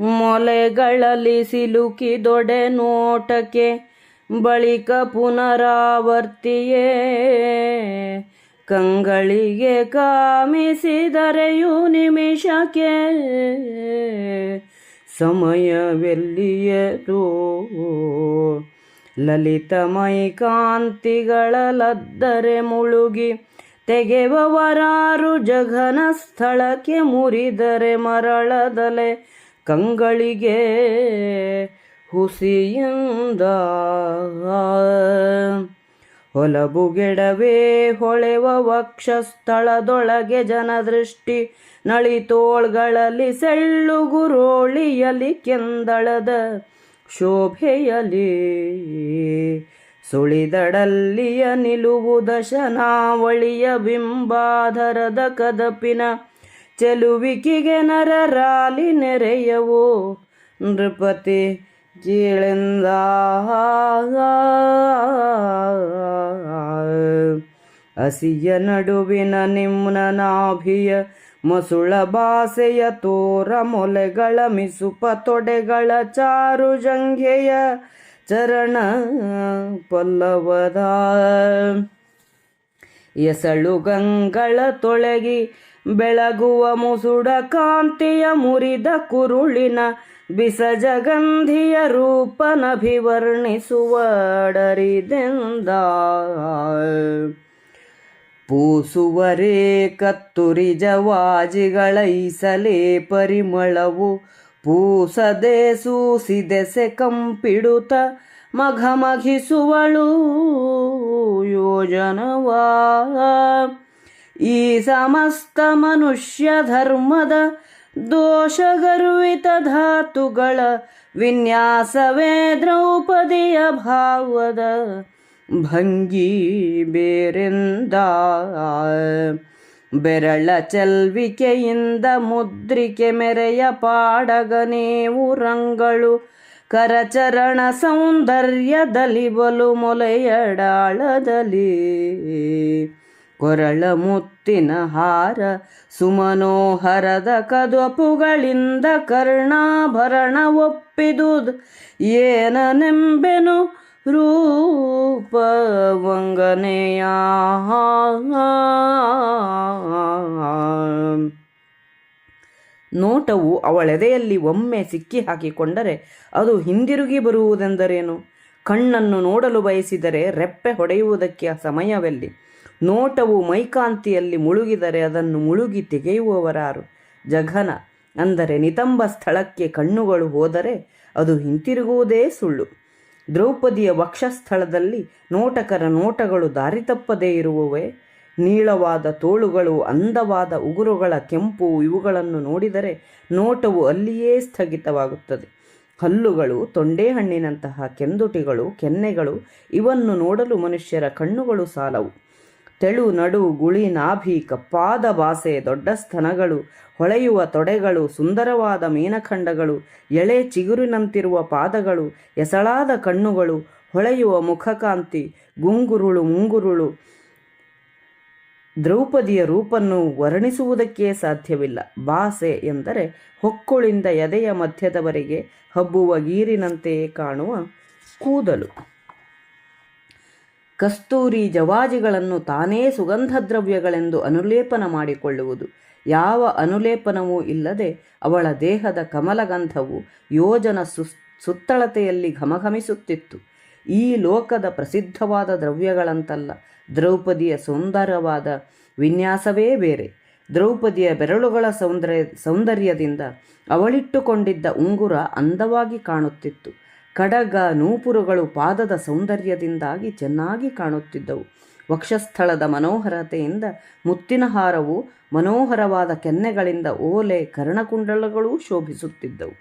ಮೊಲೆಗಳಲ್ಲಿ ಸಿಲುಕಿದೊಡೆ ನೋಟಕ್ಕೆ ಬಳಿಕ ಪುನರಾವರ್ತಿಯೇ. ಕಂಗಳಿಗೆ ಕಾಮಿಸಿದರೆಯೂ ನಿಮಿಷಕ್ಕೆ. ಸಮಯವೆಲ್ಲಿಯದು? ಲಲಿತಮೈ ಕಾಂತಿಗಳಲ್ಲದ್ದರೆ ಮುಳುಗಿ ತೆಗೆವವರಾರು ಜಘನ ಸ್ಥಳಕ್ಕೆ ಮುರಿದರೆ ಮರಳದಲೆ ಕಂಗಳಿಗೆ ಹುಸಿಯಿಂದ ಹೊಲಬುಗೆಡವೇ ಹೊಳೆವ ವಕ್ಷಸ್ಥಳದೊಳಗೆ ಜನದೃಷ್ಟಿ ನಳಿತೋಳ್ಗಳಲ್ಲಿ ಸೆಳ್ಳು ಗುರೋಳಿಯಲಿ ಕೆಂದಳದ ಶೋಭೆಯಲಿ ಸುಳಿದಡಲ್ಲಿಯ ನಿಲುವು ದಶನಾವಳಿಯ ಬಿಂಬಾಧರದ ಕದಪಿನ ಚೆಲುವಿಕಿಗೆ ನರರಾಲಿ ನೆರೆಯವು. ನೃಪತಿ ಜೀಳಿಂದ ಹಸಿಯ ನಡುವಿನ ನಿಮ್ನ ನಾಭಿಯ ಮಸುಳ ಬಾಸೆಯ ತೋರ ಮೊಲೆಗಳ ಮಿಸುಪ ತೊಡೆಗಳ ಚಾರು ಜಂಘೆಯ ಚರಣ ಪಲ್ಲವದ. ಎಸಳು ಗಂಗಳ ತೊಳಗಿ ಬೆಳಗುವ ಮುಸುಡ ಕಾಂತಿಯ ಮುರಿದ ಕುರುಳಿನ ಬಿಸಜಗಂಧಿಯ ರೂಪನಭಿವರ್ಣಿಸುವಡರಿದೆಂದ ಪೂಸುವರೇ ಕತ್ತುರಿ ಜವಾಜಿಗಳ ಈಸಲೇ ಪರಿಮಳವು ಪೂಸದೆ ಸೂಸಿದೆಸೆ ಕಂಪಿಡುತ ಮಘಮಘಿಸುವಳು ಯೋಜನವಾ. ಈ ಸಮಸ್ತ ಮನುಷ್ಯ ಧರ್ಮದ ದೋಷಗರ್ವಿತ ಧಾತುಗಳ ವಿನ್ಯಾಸವೇ ದ್ರೌಪದಿಯ ಭಾವದ ಭಂಗಿ ಬೇರೆಂದ ಬೆರಳ ಚಲ್ವಿಕೆಯಿಂದ ಮುದ್ರಿಕೆ ಮೆರೆಯ ಪಾಡಗ ನೀವು ರಂಗಳು ಕರಚರಣ ಸೌಂದರ್ಯದಲ್ಲಿ ಬಲು ಮೊಲೆಯಡಾಳದಲ್ಲಿ. ಕೊರಳ ಮುತ್ತಿನ ಹಾರ, ಸುಮನೋಹರದ ಕದಪುಗಳಿಂದ ಕರ್ಣಾಭರಣ ಒಪ್ಪಿದುದು. ಏನನೆಂಬೆನು ರೂಪ ವಂಗನೆಯ ನೋಟವು ಅವಳೆದೆಯಲ್ಲಿ ಒಮ್ಮೆ ಸಿಕ್ಕಿ ಹಾಕಿಕೊಂಡರೆ ಅದು ಹಿಂದಿರುಗಿ ಬರುವುದೆಂದರೇನು? ಕಣ್ಣನ್ನು ನೋಡಲು ಬಯಸಿದರೆ ರೆಪ್ಪೆ ಹೊಡೆಯುವುದಕ್ಕೆ ಸಮಯವೆಲ್ಲಿ? ನೋಟವು ಮೈಕಾಂತಿಯಲ್ಲಿ ಮುಳುಗಿದರೆ ಅದನ್ನು ಮುಳುಗಿ ತೆಗೆಯುವವರಾರು. ಜಘನ ಅಂದರೆ ನಿತಂಬ ಸ್ಥಳಕ್ಕೆ ಕಣ್ಣುಗಳು ಹೋದರೆ ಅದು ಹಿಂತಿರುಗುವುದೇ ಸುಳ್ಳು. ದ್ರೌಪದಿಯ ವಕ್ಷಸ್ಥಳದಲ್ಲಿ ನೋಟಕರ ನೋಟಗಳು ದಾರಿ ತಪ್ಪದೇ ಇರುವವೇ? ನೀಳವಾದ ತೋಳುಗಳು, ಅಂದವಾದ ಉಗುರುಗಳ ಕೆಂಪು ಇವುಗಳನ್ನು ನೋಡಿದರೆ ನೋಟವು ಅಲ್ಲಿಯೇ ಸ್ಥಗಿತವಾಗುತ್ತದೆ. ಹಲ್ಲುಗಳು, ತೊಂಡೆಹಣ್ಣಿನಂತಹ ಕೆಂದುಟಿಗಳು, ಕೆನ್ನೆಗಳು, ಇವನ್ನು ನೋಡಲು ಮನುಷ್ಯರ ಕಣ್ಣುಗಳು ಸಾಲವು. ತೆಳು, ನಡು, ಗುಳಿ, ನಾಭಿ, ಕಪ್ಪಾದ ಬಾಸೆ ದೊಡ್ಡ ಸ್ತನಗಳು, ಹೊಳೆಯುವ ತೊಡೆಗಳು, ಸುಂದರವಾದ ಮೀನಖಂಡಗಳು, ಎಳೆ ಚಿಗುರಿನಂತಿರುವ ಪಾದಗಳು, ಎಸಳಾದ ಕಣ್ಣುಗಳು, ಹೊಳೆಯುವ ಮುಖಕಾಂತಿ, ಗುಂಗುರುಳು, ಮುಂಗುರುಳು, ದ್ರೌಪದಿಯ ರೂಪನ್ನು ವರ್ಣಿಸುವುದಕ್ಕೆ ಸಾಧ್ಯವಿಲ್ಲ. ಬಾಸೆ ಎಂದರೆ ಹೊಕ್ಕುಳಿಂದ ಎದೆಯ ಮಧ್ಯದವರೆಗೆ ಹಬ್ಬುವ ಗೀರಿನಂತೆಯೇ ಕಾಣುವ ಕೂದಲು. ಕಸ್ತೂರಿ ಜವಾಜಿಗಳನ್ನು ತಾನೇ ಸುಗಂಧ ದ್ರವ್ಯಗಳೆಂದು ಅನುಲೇಪನ ಮಾಡಿಕೊಳ್ಳುವುದು. ಯಾವ ಅನುಲೇಪನವೂ ಇಲ್ಲದೆ ಅವಳ ದೇಹದ ಕಮಲಗಂಧವು ಯೋಜನ ಸು, ಸುತ್ತಳತೆಯಲ್ಲಿ ಘಮಘಮಿಸುತ್ತಿತ್ತು. ಈ ಲೋಕದ ಪ್ರಸಿದ್ಧವಾದ ದ್ರವ್ಯಗಳಂತಲ್ಲ, ದ್ರೌಪದಿಯ ಸುಂದರವಾದ ವಿನ್ಯಾಸವೇ ಬೇರೆ. ದ್ರೌಪದಿಯ ಬೆರಳುಗಳ ಸೌಂದರ್ಯ, ಸೌಂದರ್ಯದಿಂದ ಅವಳಿಟ್ಟುಕೊಂಡಿದ್ದ ಉಂಗುರ ಅಂದವಾಗಿ ಕಾಣುತ್ತಿತ್ತು. ಕಡಗ ನೂಪುರುಗಳು ಪಾದದ ಸೌಂದರ್ಯದಿಂದಾಗಿ ಚೆನ್ನಾಗಿ ಕಾಣುತ್ತಿದ್ದವು. ವಕ್ಷಸ್ಥಳದ ಮನೋಹರತೆಯಿಂದ ಮುತ್ತಿನ ಹಾರವು ಮನೋಹರವಾದ ಕೆನ್ನೆಗಳಿಂದ ಓಲೆ ಕರ್ಣಕುಂಡಲಗಳೂ ಶೋಭಿಸುತ್ತಿದ್ದವು.